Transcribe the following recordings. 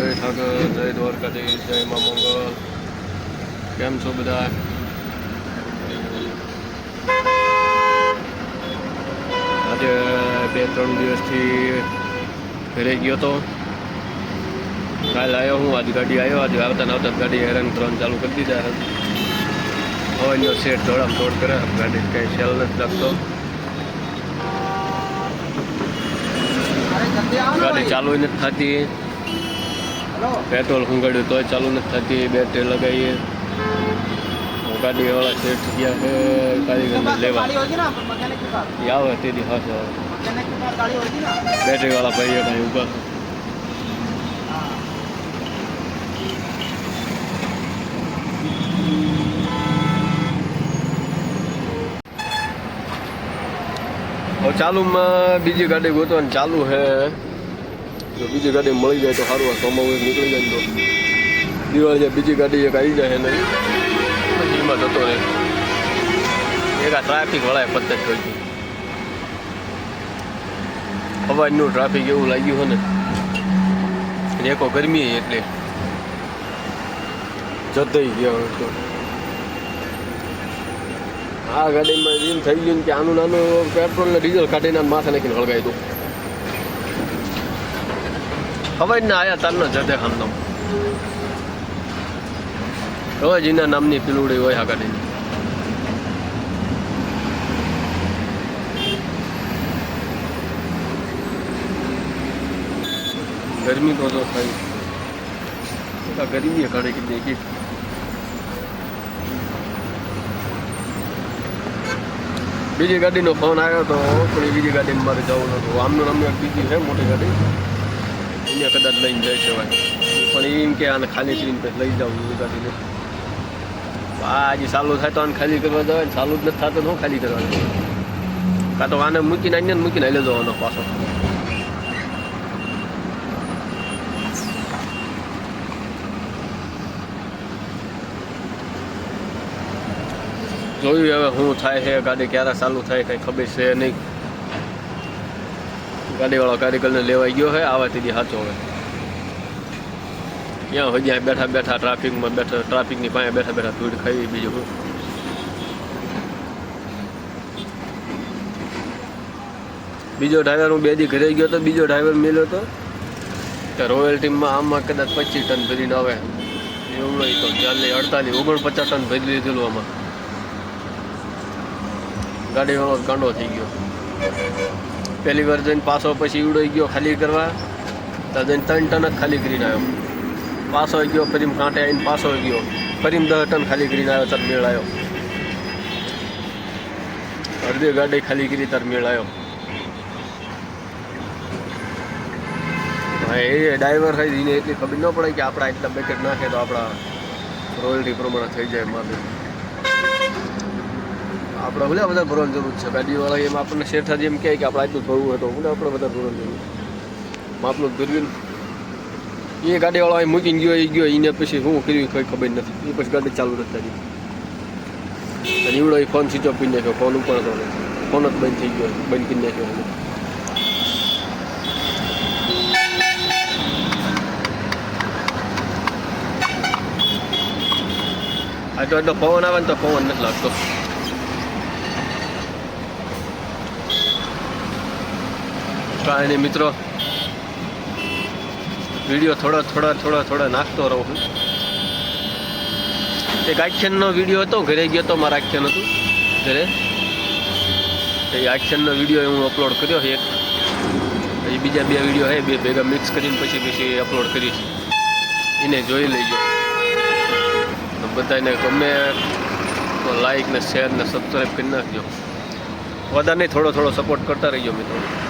જય ઠાકર જય દ્વારકાધીશ જય મા મંગલ. કેમ છો બધા? આજે બે ત્રણ દિવસથી ઘરે ગયો તો. કાલ આવ્યો હું આજ ગાડી આવ્યો આજે આવતા ને આવતા ગાડી હેરાન કરવાનું ચાલુ કરી દીધા. હવાનો સેટ દોડામ દોડ કરે ગાડી કંઈ સેલ નથી લાગતો. ગાડી ચાલુ નથી થતી. પેટ્રોલ ખુંગાડ્યું તોય ચાલુ નથી થતી બેટરી લગાવીએ. ગાડી વાળા સેટ ગયા છે કારીગરને લેવા. એ આવે તેથી હાથ બેટરી વાળા ભાઈ ભાઈ ઊભા છે. હવે ચાલુમાં બીજી ગાડી ગોતવાની ચાલુ છે. જો બીજી ગાડી મળી જાય તો સારું, આ સોમવારે નીકળી જાય તો દિવાળી જાય, બીજી ગાડી એક આવી જાય ને પછી એમાં જતો રહે. એક આ ટ્રાફિક વળાય જ થઈ અવાજનું ટ્રાફિક એવું લાગ્યું છે ને. એકો ગરમી એટલે. જતાઈ ગયા હોય તો. આ ગાડીમાં એમ થઈ ગયું કે આનું નાનું પેટ્રોલ ને ડીઝલ કાઢીને માથે નાખીને હળગાવી દઉં. ખબર ના આયા તારનો જતે ખામનો. રોજ એના નામની પીલુડી હોય આગળ ગરમી તો જો થાય ગરમી કાઢે કે દેખી બીજી ગાડીનો ફોન આવ્યો તો, પણ બીજી ગાડીમાં મારે જવું નતું. આમનું નામનું એક બીજી છે, મોટી ગાડી. એને કદાચ લઈને જઈ શકાય પણ એમ કે આને ખાલી કરીને લઈ જાઉં ગાડીને આજે સાલું થાય તો આને ખાલી કરવા જવાય ને સાલું જ નથી થતું હું ખાલી કરવાનું કાં તો આને મૂકીને આવીને મૂકીને હાલે જવાનો પાછો. જોયું હવે શું થાય છે ગાડી ક્યારે ચાલુ થાય, કંઈ ખબર છે નહીં. ગાડીવાળો કારીગરને લેવાઈ ગયો હોય આવા તેથી સાચો હોય ક્યાં હોય જ્યાં બેઠા બેઠા ટ્રાફિકમાં બેઠા, ટ્રાફિકની પાસે બેઠા બેઠા ભીડ ખાઈ બીજું બીજો ડ્રાઈવર હું બે દી ઘરે ગયો તો બીજો ડ્રાઈવર મળ્યો તો રોયલ ટીમમાં આમાં કદાચ પચીસ ટન ભરીને આવે. એવું નહીં તો ચાલે, અડતાલીસ, ઓગણપચાસ ટન ભરી લીધેલું આમાં. ગાડીવાળો ગાંડો થઈ ગયો. પહેલી વાર જઈને પાછો પછી ઉડાઈ ગયો ખાલી કરવા. તો જઈને ત્રણ ટન જ ખાલી કરીને આવ્યો. પાછો ગયો ફરી કાંટે આવીને પાછો ગયો. ફરી દસ ટન ખાલી કરીને આવ્યો તાર મેળ આવ્યો. અડધી ગાડી ખાલી કરી તાર મેળ આવ્યો. એ ડ્રાઈવર થઈ એને એટલી ખબર ન પડે કે આપણા એટલા બેકેટ નાખે તો આપણા રોયલ્ટી પ્રમાણે થઈ જાય મારે આપણે ભલે બધા ભરવાની જરૂર છે. ગાડીવાળા એમ આપણને શેઠાજી એમ કહે કે આપણે આટલું ભરવું હોય તો ભલે આપણે બધા ભરવાની જરૂર માપનું ભરવ્યું એ ગાડીવાળા મૂકીને ગયો, એ ગયો એને પછી શું કર્યું કંઈ ખબર નથી. એ પછી ગાડી ચાલુ નથી થતી. અને એવડો એ ફોન સ્વિચ ઓફ કરી નાખ્યો ફોન ઉપર હતો ફોન જ બંધ થઈ ગયો, બંધ કરી નાખ્યો. આ તો એટલો પવન આવે ને તો પવન નથી લાગતો. કાંઈ મિત્રો, વીડિયો થોડા થોડા થોડા થોડા નાખતો રહું છું. એક આખ્યાનનો વીડિયો હતો, ઘરે ગયો તો મારા આખ્યાન હતું, ઘરે. એ આખ્યાનનો વીડિયો હું અપલોડ કર્યો એક. પછી બીજા બે વીડિયો હે બે ભેગા મિક્સ કરીને પછી પછી અપલોડ કરીશ. એને જોઈ લેજો. અને બધાને ગમે તો લાઈક ને શેર ને સબસ્ક્રાઈબ કરી નાખજો. બધાને થોડો થોડો સપોર્ટ કરતા રહીજો મિત્રો.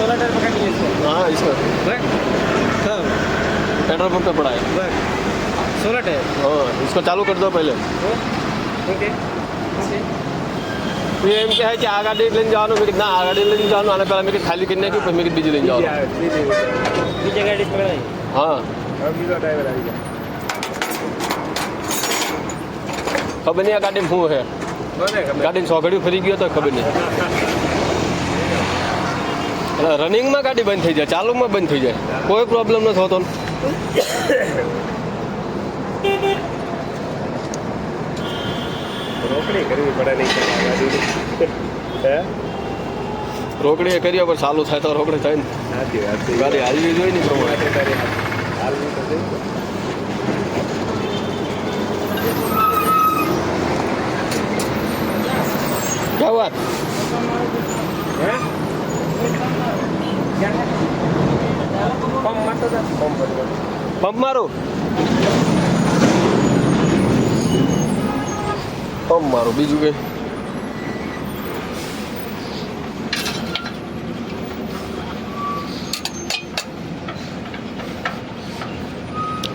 सोलह टायर पकड़ लिए इसको हाँ इसको बट सब पेट्रोल पंप पे पड़ा है बस सोलह टायर हाँ इसको चालू कर दो पहले ઓકે ઓકે એ એમ કહે કે આ ગાડી લઈને જવાનું મેં કીધું ના આ ગાડી લઈને જવાનું આને પહેલાં મેં કીધું ખાલી કરી નાખ્યું પછી મેં કીધું બીજી લઈને બીજી જવાનું આવે બીજી બીજી ગાડી પકડાઈ હા હવે બીજો ડ્રાઈવર આવી ગયા ખબર નહીં આ ગાડીમાં શું છે મને ખબર ગાડીની સોગડિયું ફરી ગયો તો ખબર નહીં એટલે રનિંગમાં ગાડી બંધ થઈ જાય ચાલુમાં બંધ થઈ જાય. કોઈ પ્રોબ્લેમ નથી હોતો રોકડી કરવી પડે નહીં રોકડી કરીએ પણ ચાલુ થાય તો રોકડી થાય ને. ગાડી હાલવી જોઈએ ને પ્રમાણે. ક્યાં વાત હે પંપ મારતો હતા પંપ હતો. પંપ મારું. પંપ મારું બીજું કઈ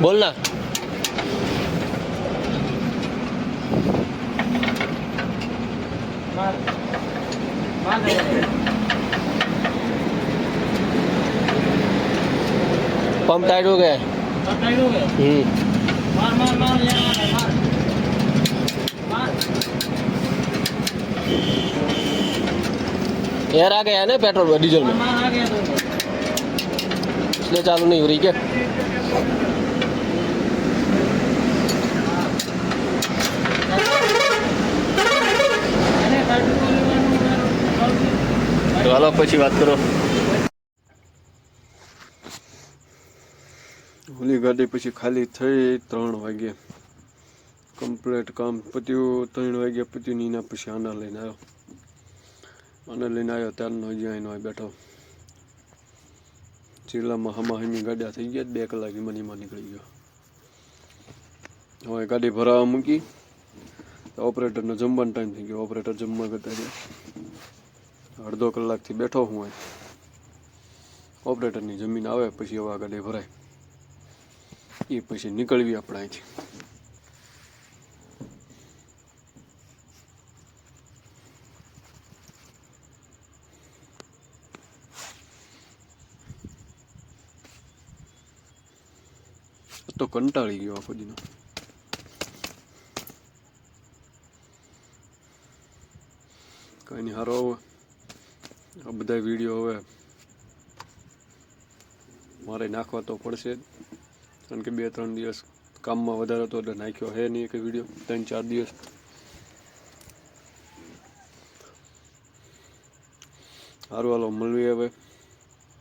બોલ ના. પંપ ટાઈટ हो गया है हम्म एयर आ गया है ना पेट्रोल डीजल में इसलिए चालू नहीं हो रही क्या તો હાલો પછી વાત કરો ઓલી ગાડી પછી ખાલી થઈ ત્રણ વાગે. કમ્પ્લેટ કામ પત્યું, ત્રણ વાગ્યા પત્યું, નીના પછી આના લઈને આવ્યો. આને લઈને આવ્યો, ત્યારનો હજી બેઠો. જિલ્લામાં હમા હમી ગાડિયા થઈ ગયા બે કલાક એમાં નીકળી ગયો. હવે ગાડી ભરાવા મૂકી ઓપરેટરનો જમવાનો ટાઈમ થઈ ગયો. ઓપરેટર જમવા કરતા ગયા અડધો કલાકથી બેઠો હું ઓપરેટરની જમીન આવે, પછી હવે ગાડી ભરાય. એ પછી નીકળવી આપણે તો કંટાળી ગયો આખો દીનો. કઈ નહીં હારો આ બધા વીડિયો હવે મારે નાખવા તો પડશે. કારણ કે બે, ત્રણ દિવસ કામમાં વધારે હતો એટલે નાખ્યો હે નહીં કે વીડિયો ત્રણ, ચાર દિવસ. સારું, હાલો મળવી હવે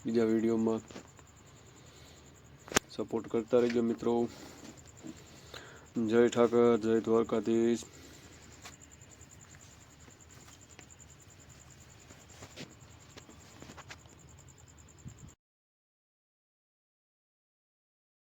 બીજા વિડીયોમાં. સપોર્ટ કરતા રહેજો મિત્રો. જય ઠાકર, જય દ્વારકાધીશ.